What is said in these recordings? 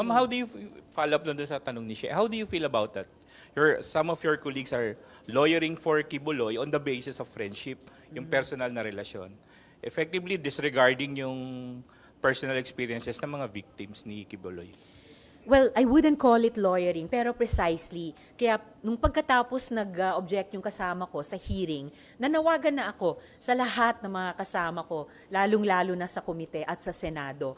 ma'am. Ma'am, how do you follow up doon sa tanong ni Shea? How do you feel about that? Your, some of your colleagues are lawyering for Kibuloy on the basis of friendship, yung personal na relasyon. Effectively disregarding yung personal experiences ng mga victims ni Kibuloy. Well, I wouldn't call it lawyering, pero precisely. Kaya nung pagkatapos nag-object yung kasama ko sa hearing, nanawagan na ako sa lahat ng mga kasama ko, lalong-lalo na sa komite at sa Senado.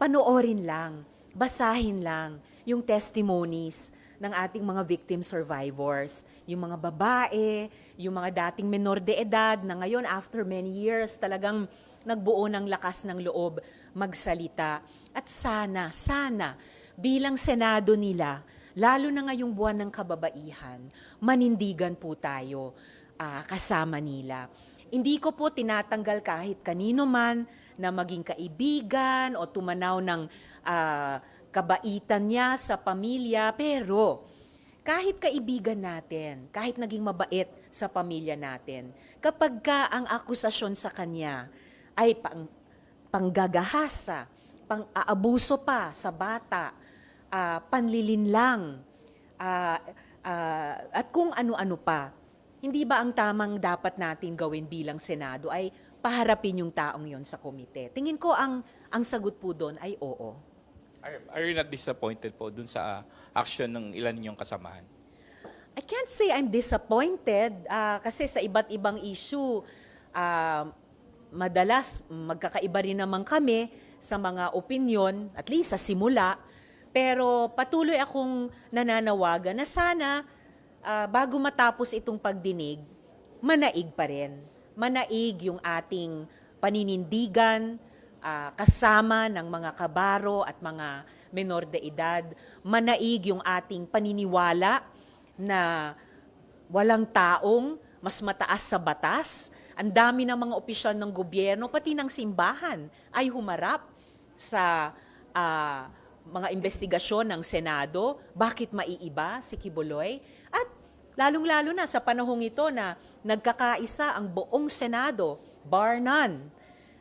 Panoorin lang, basahin lang yung testimonies ng ating mga victim survivors, yung mga babae, yung mga dating menor de edad na ngayon after many years talagang nagbuo ng lakas ng loob magsalita. At sana, sana, bilang Senado nila, lalo na ngayong buwan ng kababaihan, manindigan po tayo ah, kasama nila. Hindi ko po tinatanggal kahit kanino man na maging kaibigan o tumanaw ng ah, kabaitan niya sa pamilya, pero kahit kaibigan natin, kahit naging mabait sa pamilya natin, kapag ka ang akusasyon sa kanya ay pang, panggagahasa, pang-aabuso pa sa bata, ah, panlilinlang, ah, ah, at kung ano-ano pa, hindi ba ang tamang dapat natin gawin bilang Senado ay paharapin yung taong yon sa komite? Tingin ko ang, ang sagot po doon ay oo. Are, are you not disappointed po dun sa action ng ilan ninyong kasamahan? I can't say I'm disappointed ah, kasi sa iba't ibang issue, ah, madalas magkakaiba rin naman kami sa mga opinion, at least sa simula. Pero patuloy akong nananawagan na sana ah, bago matapos itong pagdinig, manaig pa rin. Manaig yung ating paninindigan, ah, kasama ng mga kabaro at mga menor de edad. Manaig yung ating paniniwala na walang taong mas mataas sa batas. Ang dami ng mga opisyal ng gobyerno, pati ng simbahan, ay humarap sa ah, mga investigasyon ng Senado. Bakit maiiba si Kibuloy? At lalong-lalo na sa panahong ito na nagkakaisa ang buong Senado, bar none,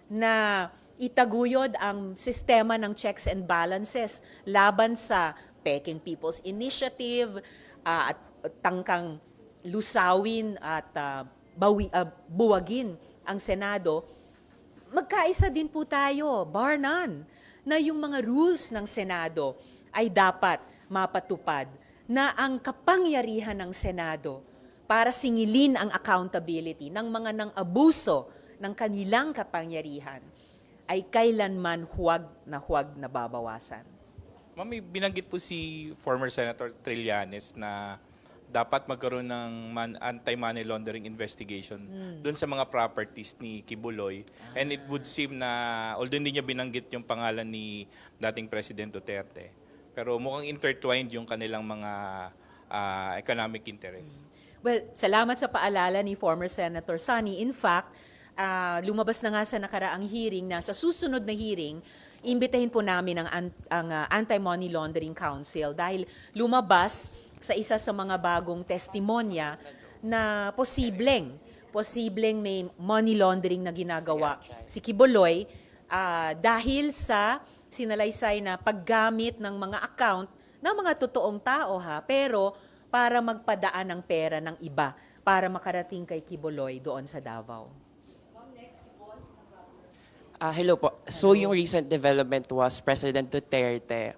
na itaguyod ang sistema ng checks and balances laban sa Peking People's Initiative ah, at tangkang lusawin at ah, bawi, ah, buwagin ang Senado, magkaisa din po tayo, bar none, na yung mga rules ng Senado ay dapat mapatupad na ang kapangyarihan ng Senado para singilin ang accountability ng mga nang abuso ng kanilang kapangyarihan ay kailanman huwag na huwag na babawasan. Ma'am, binanggit po si former Senator Trillanes na dapat magkaroon ng man, anti-money laundering investigation doon sa mga properties ni Kibuloy. And it would seem na, although hindi niya binanggit yung pangalan ni dating President Duterte, pero mukhang intertwined yung kanilang mga ah, economic interests. Well, salamat sa paalala ni former Senator Sonny. In fact, ah, lumabas na nga sa nakaraang hearing na sa susunod na hearing, imbitahin po namin ang, an- ang ah, Anti-Money Laundering Council dahil lumabas sa isa sa mga bagong testimonya na posibleng posibleng may money laundering na ginagawa si Kiboloy ah, dahil sa sinalaysay na paggamit ng mga account ng mga totoong tao ha pero para magpadaan ng pera ng iba para makarating kay Kiboloy doon sa Davao. Ah, hello po. So yung recent development was President Duterte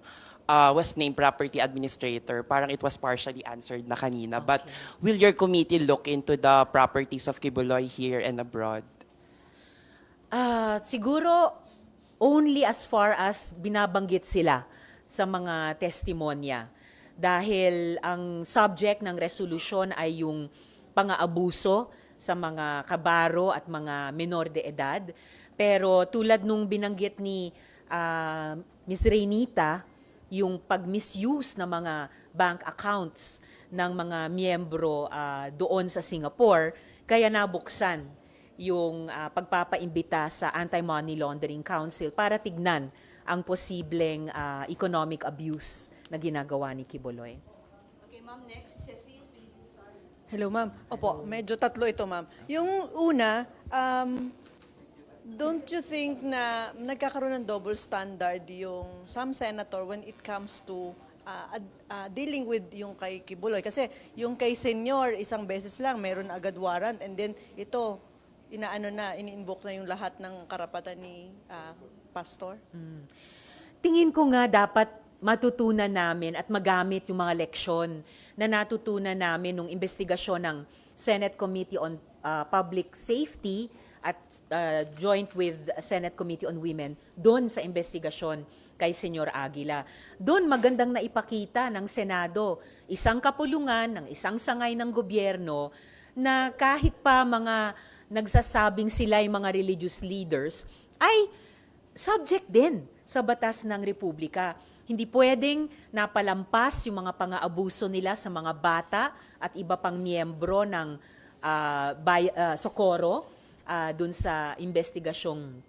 uh, was named property administrator. Parang it was partially answered na kanina. But will your committee look into the properties of Kibuloy here and abroad? Ah, siguro only as far as binabanggit sila sa mga testimonya. Dahil ang subject ng resolusyon ay yung pang-aabuso sa mga kabaro at mga menor de edad. Pero tulad nung binanggit ni ah, Ms. Reynita, yung pag-misuse ng mga bank accounts ng mga miyembro ah, doon sa Singapore, kaya nabuksan yung ah, pagpapaimbita sa Anti-Money Laundering Council para tignan ang posibleng ah, economic abuse na ginagawa ni Kibuloy. Okay, ma'am, next, Star. Hello, ma'am. Opo, medyo tatlo ito, ma'am. Yung una, um, don't you think na nagkakaroon ng double standard yung some senator when it comes to uh, uh, dealing with yung kay Kibuloy? Kasi yung kay senior, isang beses lang, meron agad warrant. And then ito, inaano na, ini-invoke na yung lahat ng karapatan ni uh, pastor. Tingin ko nga dapat matutunan namin at magamit yung mga leksyon na natutunan namin nung investigasyon ng Senate Committee on uh, Public Safety at uh, joint with Senate Committee on Women doon sa investigasyon kay Senyor Aguila. Doon magandang naipakita ng Senado isang kapulungan ng isang sangay ng gobyerno na kahit pa mga nagsasabing sila yung mga religious leaders ay subject din sa batas ng Republika. Hindi pwedeng napalampas yung mga pang-aabuso nila sa mga bata at iba pang miyembro ng ah, bay- ah, Socorro ah, dun sa investigasyong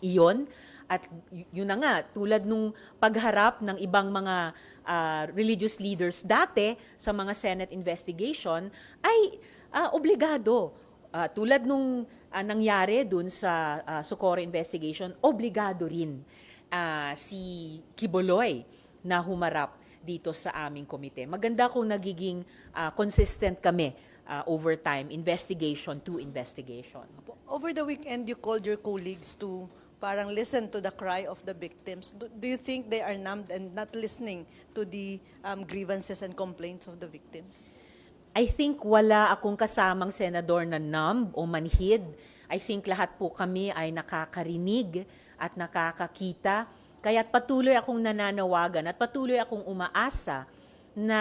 iyon. At yun na nga, tulad nung pagharap ng ibang mga ah, religious leaders dati sa mga Senate investigation, ay ah, obligado. Ah, tulad nung ah, nangyari dun sa ah, Socorro investigation, obligado rin ah, si Kiboloy na humarap dito sa aming komite. Maganda kung nagiging ah, consistent kami ah, over time, investigation to investigation. Over the weekend, you called your colleagues to parang listen to the cry of the victims. Do, do you think they are numbed and not listening to the um, grievances and complaints of the victims? I think wala akong kasamang senador na numb o manhid. I think lahat po kami ay nakakarinig at nakakakita. Kaya't patuloy akong nananawagan at patuloy akong umaasa na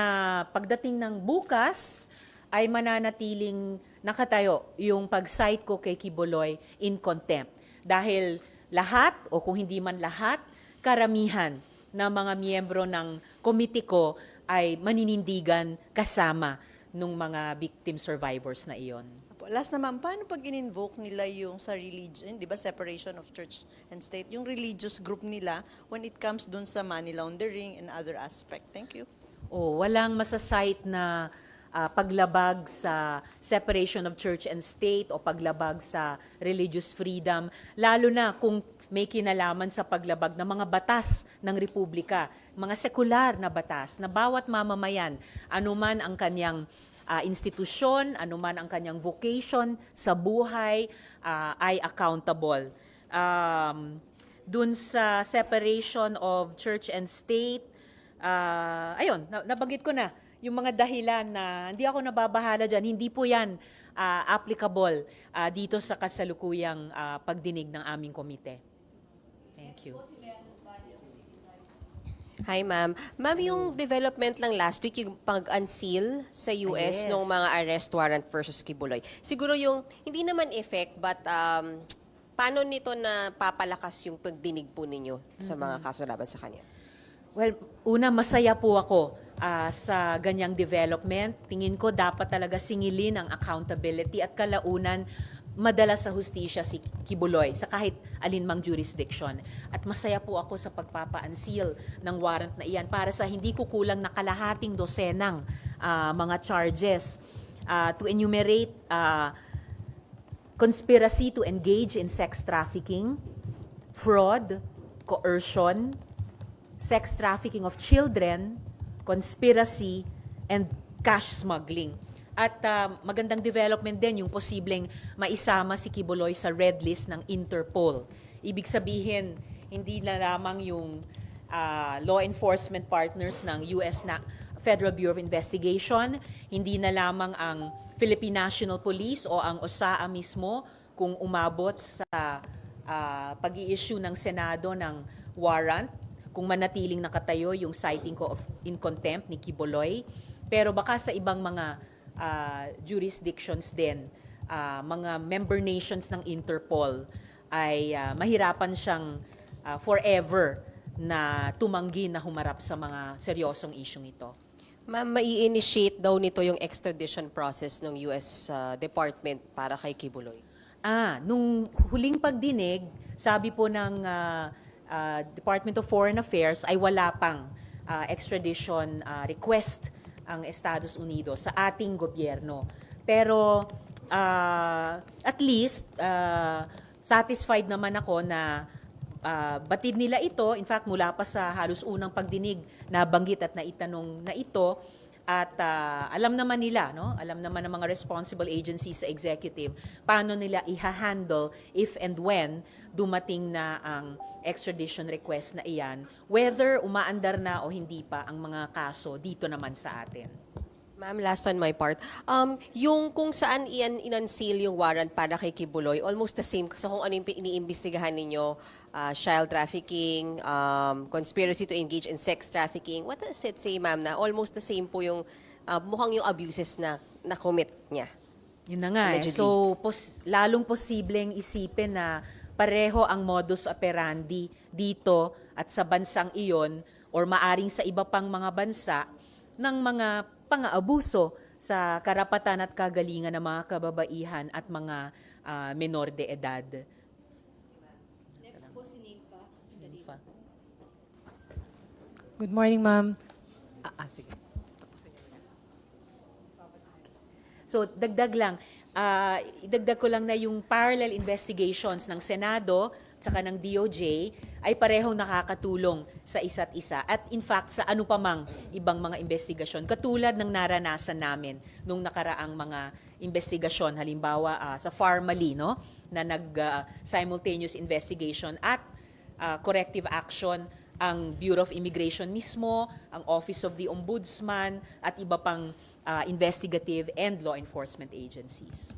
pagdating ng bukas ay mananatiling nakatayo yung pag-cite ko kay Kiboloy in contempt. Dahil lahat, o kung hindi man lahat, karamihan ng mga miyembro ng komite ko ay maninindigan kasama nung mga victim survivors na iyon. Last naman, paano pag in-invoke nila yung sa religion, di ba, separation of church and state, yung religious group nila when it comes dun sa money laundering and other aspect? Thank you. O walang masasite na ah, paglabag sa separation of church and state o paglabag sa religious freedom, lalo na kung may kinalaman sa paglabag ng mga batas ng Republika, mga sekular na batas na bawat mamamayan, anuman ang kanyang ah, institusyon, anuman ang kanyang vocation sa buhay, ah, ay accountable. Um, dun sa separation of church and state, ah, ayun, na- nabanggit ko na, yung mga dahilan na hindi ako nababahala dyan, hindi po yan ah, applicable ah, dito sa kasalukuyang ah, pagdinig ng aming komite. Thank you. Hi, ma'am. Ma'am, yung development lang last week, yung pag-unseal sa US yes. ng mga arrest warrant versus Kibuloy. Siguro yung, hindi naman effect, but um, paano nito na papalakas yung pagdinig po ninyo sa mga kaso laban sa kanya? Well, una, masaya po ako ah, sa ganyang development. Tingin ko dapat talaga singilin ang accountability at kalaunan madala sa hustisya si Kibuloy sa kahit alinmang jurisdiction. At masaya po ako sa pagpapa-unseal ng warrant na iyan para sa hindi kukulang na kalahating dosenang ah, mga charges ah, to enumerate ah, conspiracy to engage in sex trafficking, fraud, coercion, sex trafficking of children, conspiracy, and cash smuggling. At ah, magandang development din yung posibleng maisama si Kibuloy sa red list ng Interpol. Ibig sabihin, hindi na lamang yung ah, law enforcement partners ng US na Federal Bureau of Investigation, hindi na lamang ang Philippine National Police o ang OSAA mismo kung umabot sa ah, pag-i-issue ng Senado ng warrant kung manatiling nakatayo yung citing ko of in contempt ni Kiboloy. Pero baka sa ibang mga ah, jurisdictions din, ah, mga member nations ng Interpol ay ah, mahirapan siyang ah, forever na tumanggi na humarap sa mga seryosong isyong ito. Ma'am, mai-initiate daw nito yung extradition process ng US uh, Department para kay Kibuloy. Ah, nung huling pagdinig, sabi po ng ah, ah, Department of Foreign Affairs ay wala pang ah, extradition ah, request ang Estados Unidos sa ating gobyerno. Pero ah, at least ah, satisfied naman ako na ah, batid nila ito. In fact, mula pa sa halos unang pagdinig, nabanggit at naitanong na ito. At ah, alam naman nila, no? alam naman ng mga responsible agencies sa executive, paano nila iha-handle if and when dumating na ang extradition request na iyan, whether umaandar na o hindi pa ang mga kaso dito naman sa atin. Ma'am, last on my part. Um, yung kung saan iyan inunseal yung warrant para kay Kibuloy, almost the same sa kung ano yung iniimbestigahan ninyo, uh, child trafficking, um, conspiracy to engage in sex trafficking. What does it say, ma'am, na almost the same po yung uh, mukhang yung abuses na na-commit niya? Yun na nga. eh. So, pos- lalong posibleng isipin na pareho ang modus operandi dito at sa bansang iyon or maaring sa iba pang mga bansa ng mga pang-aabuso sa karapatan at kagalingan ng mga kababaihan at mga ah, menor de edad. Next po si Nympha. Good morning, ma'am. Ah, ah, sige. So, dagdag lang. Ah, idagdag ko lang na yung parallel investigations ng Senado at saka ng DOJ ay parehong nakakatulong sa isa't isa. At in fact, sa ano pa mang ibang mga investigasyon. Katulad ng naranasan namin nung nakaraang mga investigasyon. Halimbawa, ah, sa Farmally, no? na nag-simultaneous investigation at ah, corrective action ang Bureau of Immigration mismo, ang Office of the Ombudsman, at iba pang ah, investigative and law enforcement agencies.